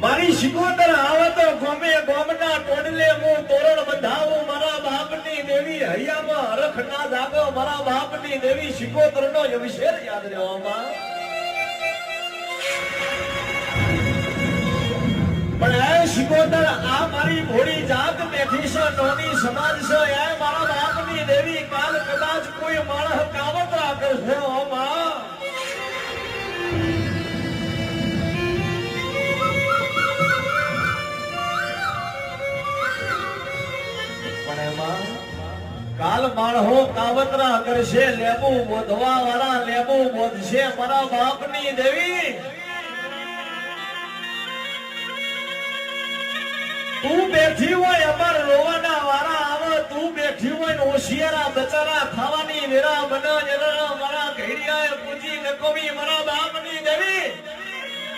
મારી શિકોતર આવે તો ગમે ગોમના ટોડલે હું તોરણ બંધાવું. મારા બાપની દેવી હૈયામાં હરખ ના જાગો. મારા બાપની દેવી શિકોતર નો અભિષેક યાદ રહેવામાં પણ એ શિકોતર, આ મારી ભોળી જાત બેઠી છે નોની સમાજ છે. એ મારા બાપની દેવી કાલ કદાચ કોઈ માણસ પણ એમાં કાલ માળહો કાવતરા કરશે, લેબુ બોધવા વાળા લેબુ બોધશે મારા બાપની દેવી. તું બેઠી હોય અમાર રોવાના વારા આવે, તું બેઠી હોય ને હોશિયારા, બચારા ખાવાની વેરા બના જરા મારા ઘેડિયા પૂજી નકોમી મારા